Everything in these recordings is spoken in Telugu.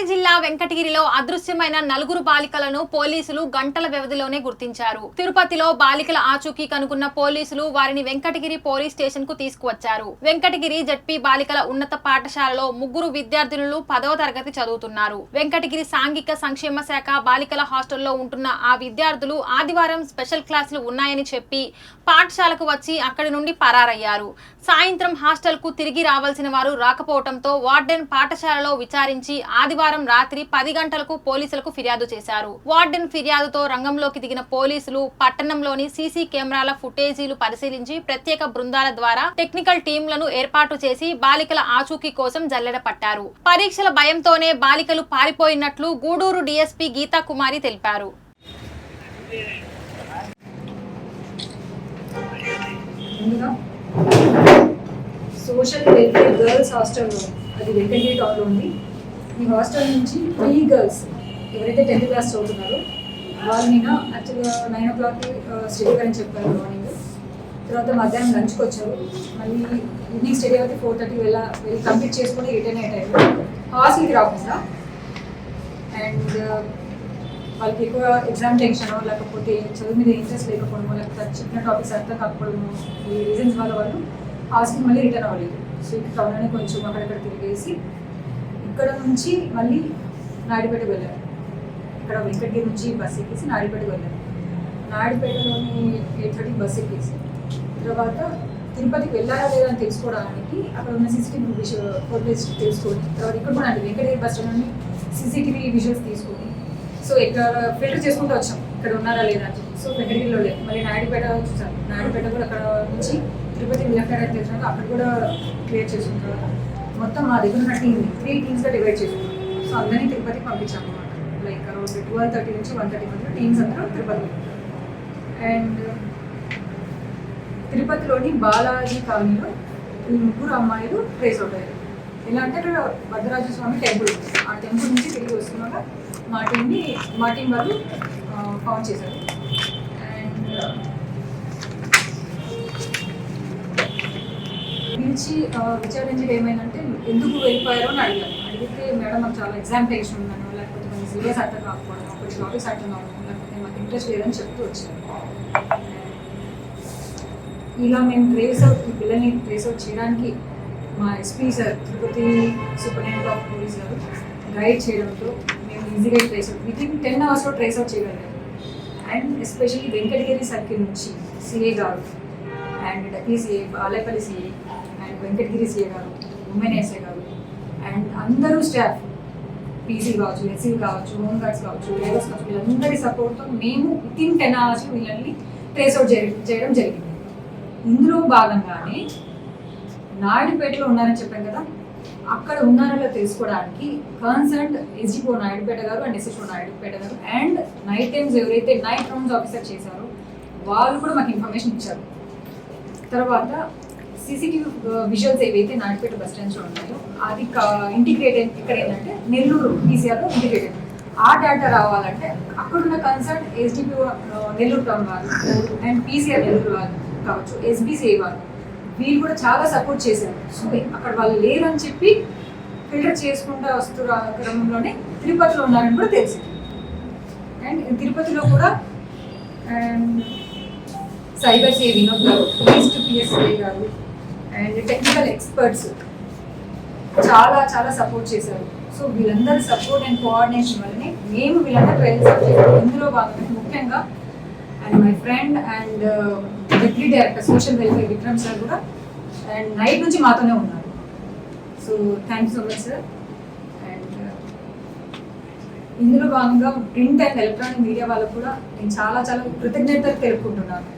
తిరుపతి జిల్లా వెంకటగిరిలో అదృశ్యమైన నలుగురు బాలికలను పోలీసులు గంటల వ్యవధిలోనే గుర్తించారు. తిరుపతిలో బాలికల ఆచూకీ కనుగొన్న పోలీసులు వారిని వెంకటగిరి పోలీస్ స్టేషన్కు తీసుకువచ్చారు. వెంకటగిరి జడ్పీ బాలికల ఉన్నత పాఠశాలలో ముగ్గురు విద్యార్థినులు పదవ తరగతి చదువుతున్నారు. వెంకటగిరి సాంఘిక సంక్షేమ శాఖ బాలికల హాస్టల్లో ఉంటున్న ఆ విద్యార్థులు ఆదివారం స్పెషల్ క్లాసులు ఉన్నాయని చెప్పి పాఠశాలకు వచ్చి అక్కడి నుండి పరారయ్యారు. సాయంత్రం హాస్టల్కు తిరిగి రావాల్సిన వారు రాకపోవడంతో వార్డెన్ పాఠశాలలో విచారించి ఆదివారం రాత్రి పది గంటలకు పోలీసులకు ఫిర్యాదు చేశారు. వార్డెన్ ఫిర్యాదుతో రంగంలోకి దిగిన పోలీసులు పట్టణంలోని సీసీ కెమెరాల ఫుటేజీలు పరిశీలించి ప్రత్యేక బృందాల ద్వారా టెక్నికల్ టీంలను ఏర్పాటు చేసి బాలికల ఆచూకీ కోసం జల్లెడ పట్టారు పరీక్షల భయంతోనే బాలికలు పారిపోయినట్లు గూడూరు డీఎస్పీ గీతా కుమారి తెలిపారు. సోషల్ వెల్ఫేర్ గర్ల్స్ హాస్టల్లో అది వెంకటగిరి టౌన్లో ఉంది. ఈ హాస్టల్ నుంచి త్రీ గర్ల్స్ ఎవరైతే టెన్త్ క్లాస్ చదువుతున్నారో వాళ్ళు నేను యాక్చువల్గా నైన్ ఓ క్లాక్కి స్టడీ అని చెప్పారు మార్నింగ్ తర్వాత మధ్యాహ్నం లంచ్కి వచ్చారు. మళ్ళీ ఈవినింగ్ స్టడీ అయితే ఫోర్ థర్టీ వెళ్ళా వెళ్ళి కంప్లీట్ చేసుకొని రిటర్న్ అయ్యే టైంలో హాస్టల్కి రాకుండా అండ్ వాళ్ళకి ఎక్కువ ఎగ్జామ్ టెన్షన్ లేకపోతే చదువు మీద ఇంట్రెస్ట్ లేకపోవడము లేకపోతే చెప్పిన టాపిక్స్ అర్థం కాకపోవడము ఈ రీజన్స్ వల్ల వాళ్ళు హాస్టల్ మళ్ళీ రిటర్న్ అవ్వలేదు. సో ఇక్కడ టౌన్లోనే కొంచెం అక్కడక్కడ తిరిగేసి ఇక్కడ నుంచి మళ్ళీ నాయుడుపేట వెళ్ళారు. ఇక్కడ వెంకటగిరి నుంచి బస్ ఎక్కేసి నాయుడుపేట వెళ్ళారు. నాయుడుపేటలోని ఎయిట్ థర్టీ బస్ ఎక్కేసి తర్వాత తిరుపతికి వెళ్ళారా లేదా అని తెలుసుకోవడానికి అక్కడ ఉన్న సీసీటీవీ విజువల్ ఫోటోస్ తెలుసుకొని తర్వాత ఇక్కడ కూడా అంటే Venkatagiri bus stand CCTV visuals తీసుకొని సో ఇక్కడ ఫిల్టర్ చేసుకుంటూ వచ్చాం. ఇక్కడ ఉన్నారా లేదా అని చెప్పి. సో వెంకటగిరిలో లేదు. మళ్ళీ నాయుడుపేట చూసాం. నాయుడుపేట కూడా అక్కడ నుంచి తిరుపతి లెఫ్ట్ హ్యాండ్ తెలిసినాక అక్కడ కూడా క్లియర్ చేసుకుంటారు మొత్తం మా దగ్గర ఉన్న టీమ్ త్రీ టీమ్స్గా డివైడ్ చేసుకున్నాం సో అందరినీ తిరుపతికి పంపించాము అనమాట లైక్ అరౌండ్ ట్వెల్వ్ థర్టీ నుంచి వన్ థర్టీ మధ్య టీమ్స్ అందరూ తిరుపతి అండ్ తిరుపతిలోని బాలాజీ కాలనీలో ఈ ముగ్గురు అమ్మాయిలు ప్లేస్ అవుట్ అయ్యారు ఎలా అంటే అక్కడ భద్రరాజ స్వామి టెంపుల్ ఆ టెంపుల్ నుంచి తిరిగి వస్తున్నాక మా టీంని మా టీం వాళ్ళు ఫౌండ్ చేశారు. అండ్ పిలిచి విచారించి విచారించడం ఏమైందంటే ఎందుకు వెళ్ళిపోయారో అని అడిగాను అడిగితే మేడం నాకు చాలా ఎగ్జామ్ టెన్షన్ ఉన్నాను లేకపోతే మన సిలబస్ అర్థం కాకపోవడం కొన్ని టాపిక్స్ అర్థం కావడం లేకపోతే మాకు ఇంట్రెస్ట్ లేదని చెప్తూ వచ్చారు. ఇలా మేము ట్రేస్ అవుట్ ఈ పిల్లల్ని ట్రేస్ అవుట్ చేయడానికి మా SP sir Tirupati superintendent of police గారు గైడ్ చేయడంతో మేము ఈజీగా ట్రేస్ అవుట్ విత్ టెన్ అవర్స్లో ట్రేస్ అవుట్ చేయగలిగాం. అండ్ ఎస్పెషల్లీ వెంకటగిరి సర్కిల్ నుంచి సిఏ గారు and Dakkili CA Balepalli CA and Venkatagiri CA గారు ఉమెన్ ఎస్ఏ గారు అండ్ అందరూ స్టాఫ్ పీసీ కావచ్చు ఎస్సీ కావచ్చు హోమ్ గార్డ్స్ కావచ్చు లేబర్స్ కావచ్చు వీళ్ళందరి సపోర్ట్తో మేము విత్ ఇన్ టెన్ అవర్స్ వీళ్ళని ట్రేస్ అవుట్ చేయడం జరిగింది. ఇందులో భాగంగానే నాయుడుపేటలో ఉన్నారని చెప్పాను కదా అక్కడ ఉన్నారో తెలుసుకోవడానికి కన్సర్న్ ఎస్జిపో నాయుడుపేట గారు అండ్ ఎస్ఎస్ఓ నాయుడుపేట గారు అండ్ నైట్ టైమ్స్ ఎవరైతే నైట్ రౌండ్స్ ఆఫీసర్ చేశారో వాళ్ళు కూడా మాకు ఇన్ఫర్మేషన్ ఇచ్చారు. తర్వాత సీసీటీవీ విజువల్స్ uh, ఏవైతే నాయుడుపేట బస్ స్టాండ్స్లో ఉన్నాయో అది ఇంటిగ్రేటెడ్ ఇక్కడ ఏంటంటే నెల్లూరు పీసీఆర్లో ఇంటిగ్రేటెడ్ ఆ డేటా రావాలంటే అక్కడున్న concern SDP uh, Nellore town వారు అండ్ పీసీఆర్ నెల్లూరు వారు కావచ్చు ఎస్బీసీఐ వారు వీళ్ళు కూడా చాలా సపోర్ట్ చేశారు. సో అక్కడ వాళ్ళు లేరని చెప్పి ఫిల్టర్ చేసుకుంటూ వస్తున్న క్రమంలోనే తిరుపతిలో ఉన్నారని కూడా తెలిసింది అండ్ తిరుపతిలో కూడా అండ్ సైబర్ సిఏ వినోద్ గారు ఈస్ట్ పిఎస్ఏ గారు అండ్ టెక్నికల్ ఎక్స్పర్ట్స్ చాలా చాలా సపోర్ట్ చేశారు. సో వీళ్ళందరి సపోర్ట్ అండ్ కోఆర్డినేషన్ వల్లనే మేము వీళ్ళందరూ ట్రైల్స్ చేసాం ఇందులో భాగంగా ముఖ్యంగా and my friend and deputy director social welfare Vikram sir కూడా అండ్ నైట్ నుంచి మాతోనే ఉన్నారు. So thank so much sir and ఇందులో భాగంగా ప్రింట్ అండ్ ఎలక్ట్రానిక్ మీడియా వాళ్ళకు కూడా నేను చాలా చాలా కృతజ్ఞతలు తెలుపుకుంటున్నాను.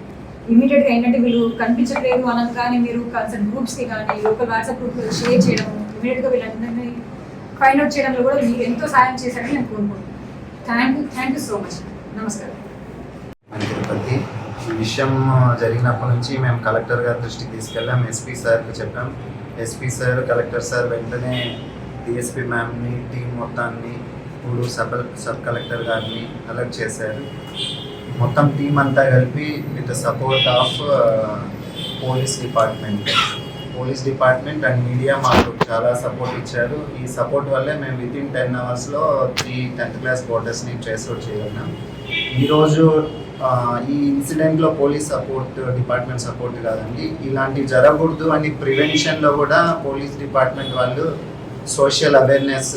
ఇమీడియట్గా ఏంటంటే వీళ్ళు కనిపించట్లేదు అనగానే మీరు కన్సర్న్ గ్రూప్స్కి కానీ లోకల్ వాట్సాప్ గ్రూప్ షేర్ చేయడం ఇమీడియట్గా వీళ్ళందరినీ ఫైండ్ అవుట్ చేయడంలో కూడా మీరు ఎంతో సాయం చేశారని నేను కోరుకుంటున్నాను. Thank you thank you so much. నమస్కారం. తిరుపతి ఈ విషయం జరిగినప్పటి నుంచి మేము కలెక్టర్ గారి దృష్టికి తీసుకెళ్ళాం ఎస్పీ సార్కి చెప్పాం. ఎస్పీ సార్ కలెక్టర్ సార్ వెంటనే డిఎస్పీ మ్యామ్ని టీం మొత్తాన్ని ఇప్పుడు సబ్ సబ్ కలెక్టర్ గారిని అలర్ట్ చేశారు. మొత్తం టీం అంతా కలిపి with support of police department police department and media మాకు చాలా సపోర్ట్ ఇచ్చారు. ఈ సపోర్ట్ వల్లే మేము విత్ ఇన్ టెన్ అవర్స్లో త్రీ టెన్త్ క్లాస్ బోర్డర్స్ని ట్రేస్ అవుట్ చేయగలిగినాం ఈరోజు ఈ ఇన్సిడెంట్లో పోలీస్ సపోర్ట్ డిపార్ట్మెంట్ సపోర్ట్ కాదండి. ఇలాంటివి జరగకూడదు అని ప్రివెన్షన్లో కూడా పోలీస్ డిపార్ట్మెంట్ వాళ్ళు సోషల్ అవేర్నెస్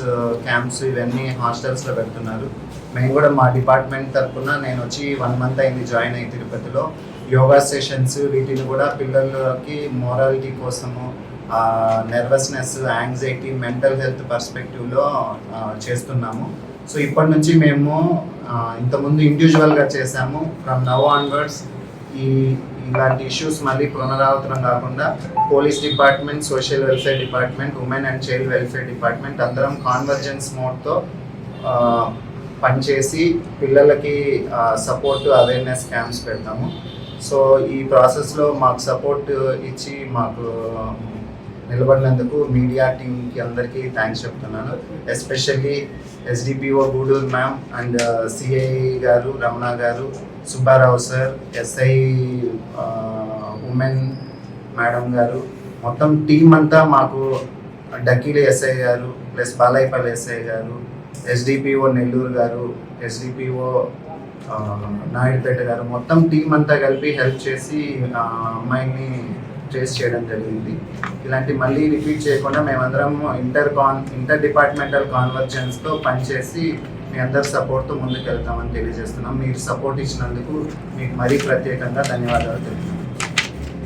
క్యాంప్స్ ఇవన్నీ హాస్టల్స్లో పెడుతున్నారు. మేము కూడా మా డిపార్ట్మెంట్ తరఫున నేను వచ్చి వన్ మంత్ అయింది జాయిన్ అయ్యి తిరుపతిలో. యోగా సెషన్స్ వీటిని కూడా పిల్లలకి మోరాలిటీ కోసము నెర్వస్నెస్ యాంగ్జైటీ మెంటల్ హెల్త్ పర్స్పెక్టివ్లో చేస్తున్నాము. సో ఇప్పటి నుంచి మేము ఇంతకుముందు ఇండివిజువల్గా చేసాము ఫ్రమ్ నవ్ ఆన్వర్డ్స్ ఈ ఇలాంటి ఇష్యూస్ మళ్ళీ పునరావృతం కాకుండా police department social welfare department women and child welfare department అందరం కాన్వర్జెన్స్ మోడ్తో పనిచేసి పిల్లలకి సపోర్ట్ అవేర్నెస్ క్యాంప్స్ పెడతాము. సో ఈ ప్రాసెస్లో మాకు సపోర్ట్ ఇచ్చి మాకు నిలబడినందుకు మీడియా టీంకి అందరికీ థ్యాంక్స్ చెప్తున్నాను. Especially SDPO Guduru ma'am and CI గారు రమణ గారు Subbarao sir SI women madam గారు మొత్తం టీం అంతా మాకు డకీలి ఎస్ఐ గారు ప్లస్ బాలయ్యపల్లి ఎస్ఐ గారు ఎస్డిపిఓ నెల్లూరు గారు ఎస్డిపిఓ నాయుడుపేట గారు మొత్తం టీం అంతా కలిపి హెల్ప్ చేసి అమ్మాయిని ట్రేస్ చేయడం జరిగింది. ఇలాంటి మళ్ళీ రిపీట్ చేయకుండా మేమందరం ఇంటర్ కాన్ ఇంటర్ డిపార్ట్మెంటల్ కాన్వర్జెన్స్తో పనిచేసి మీ అందరి సపోర్ట్తో ముందుకు వెళ్తామని తెలియజేస్తున్నాం. మీరు సపోర్ట్ ఇచ్చినందుకు మీకు మరీ ప్రత్యేకంగా ధన్యవాదాలు తెలుపుతున్నాం.